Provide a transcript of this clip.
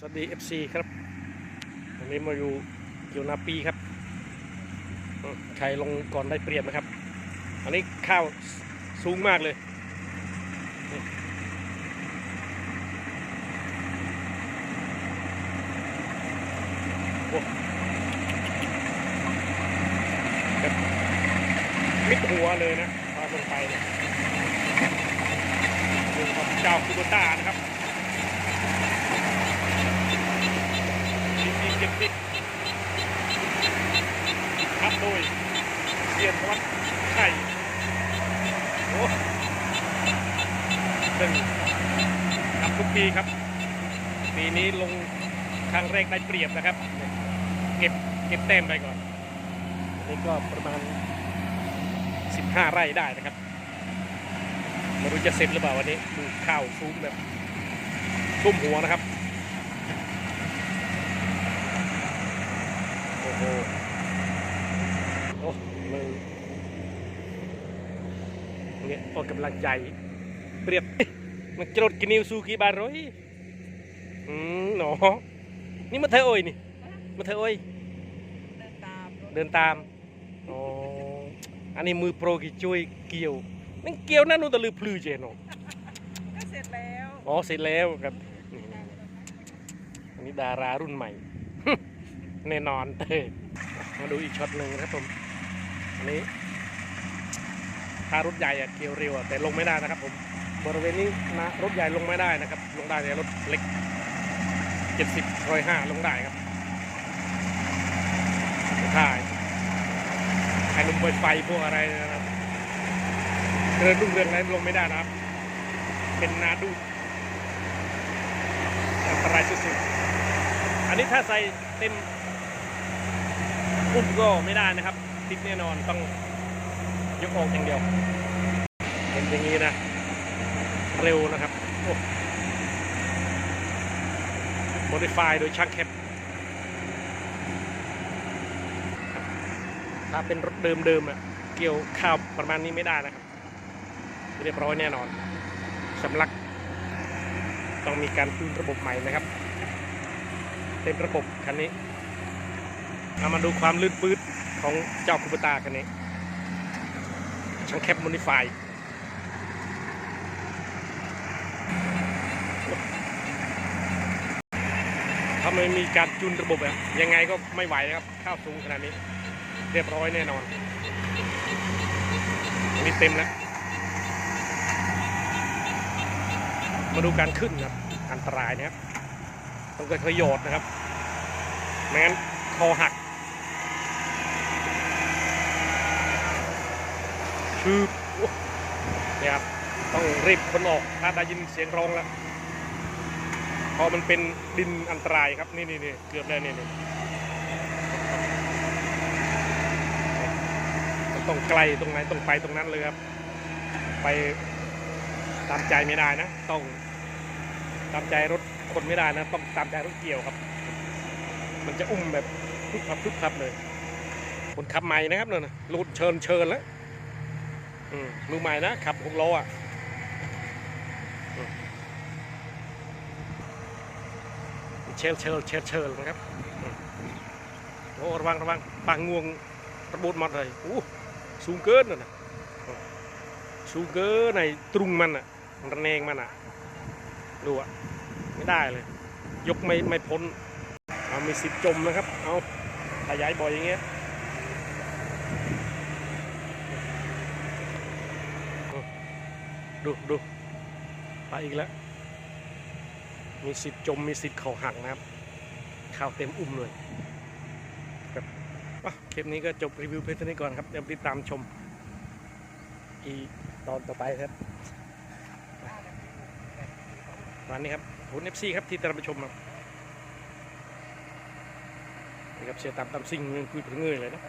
สวัสดี FC ครับวันนี้มาอยู่เกี่ยวนาปีครับใครลงก่อนได้เปรียบนะครับ อันนี้ข้าวสูงมากเลย มิดหัวเลยนะพาลงไปเนี่ยดูครับเจ้าคูโบต้านะครับ ดีเจ็ดสิบครับโดย เซียนวัดไข่โอ้ซึ่งทำทุกปีครับ ปีนี้ลงครั้งแรกได้เปรียบนะครับ เก็บเก็บแต้มไปก่อน อันนี้ก็ประมาณ 15 ไร่ได้นะครับไม่รู้จะเสร็จหรือเปล่าวันนี้ดูข้าวซูมแบบทุ่มหัวนะครับ โอ้โห มือเนี่ยออกกำลังใจเปรียบมันจรดกินนิวซูกี่บาทร้อยอืมหนอนี่มาเธอโอ้ยนี่มาเธอโอ้ยเดินตามรถเดินตามอ๋ออันนี้มือโปรกี่ช่วยเกี่ยวนั่นเกี่ยวนั่นนู่นตะลือพลือเจนอก็เสร็จแล้วอ๋อเสร็จแล้วครับนี่อันนี้ดารารุ่นใหม่แน่นอนเต้มาดูอีกช็อตหนึ่งนะครับผม อันนี้ถ้ารถใหญ่อะเกี่ยวเร็วอะแต่ลงไม่ได้นะครับผมบริเวณนี้นะรถใหญ่ลงไม่ได้นะครับ ลงได้แต่รถเล็กเจ็ดสิบร้อยห้าลงได้ครับถ่ายไอ้ลมไฟไฟพวกอะไรนะครับเรือนรุ่งเรืองอะไรลงไม่ได้นะครับ เป็นนาดูอันตรายสุดๆอันนี้ถ้าใส่เต็มอุ้มก็ไม่ได้นะครับ ติดแน่นอนต้องยกออกอย่างเดียวเป็นอย่างนี้นะ เร็วนะครับโมดิฟายโดยช่างแคปถ้าเป็นรถเดิมๆอะเกี่ยวข้าวประมาณนี้ไม่ได้นะครับเรียบร้อยแน่นอนสำลัก ต้องมีการจูนระบบใหม่นะครับ เต็มระบบคันนี้เอามาดูความลื่นปื๊ด ของเจ้าคูปตาคันนี้ช่างแคปโมดิฟายถ้าไม่มีการจูนระบบอะยังไงก็ไม่ไหวนะครับ ข้าวสูงขนาดนี้ เรียบร้อยแน่นอนอันนี้เต็มแล้ว มาดูการขึ้นครับ อันตรายนะครับ ต้องค่อยๆโยดนะครับไม่งั้นคอหัก ชืบเนี่ยครับต้องรีบคนออกถ้าได้ยินเสียงร้องแล้วเพราะมันเป็นดินอันตรายครับนี่นี่นี่เกือบแล้วนี่นี่ต้องไกลตรงไหนต้องไปตรงนั้นเลยครับ ไปตามใจไม่ได้นะ ต้องตามใจรถคนไม่ได้นะ ต้องตามใจรถเกี่ยวครับ มันจะอุ้มแบบพลุกพลับพลุกพลับเลยคนขับใหม่นะครับเนี่ยนะรูดเชิญเชิญแล้ว มือใหม่นะ ขับหกล้ออะเชลเชลเชลเชลนะครับโอ้ระวังระวังปางงวงระบุดหมดเลยอู้สูงเกินนะนะสูงเกินในตรุงมันอะระแนงมันอะดูอะไม่ได้เลย ยกไม่ไม่พ้นเอามีสิทธิ์จมนะครับ เอาขยายบ่อยอย่างเงี้ย ดูดูไปอีกแล้ว มีสิทธิ์จมมีสิทธิ์เข่าหักนะครับข่าวเต็มอุ้มเลยครับคลิปนี้ก็จบรีวิวเพจเท่านี้ก่อนครับเดี๋ยวติดตามชม อีตอนต่อไปครับวันนี้ครับหุ่นเอฟซีครับที่ตามชมครับนี่ครับเชียตามตามซิ่งคุยถึงเงยเลยนะ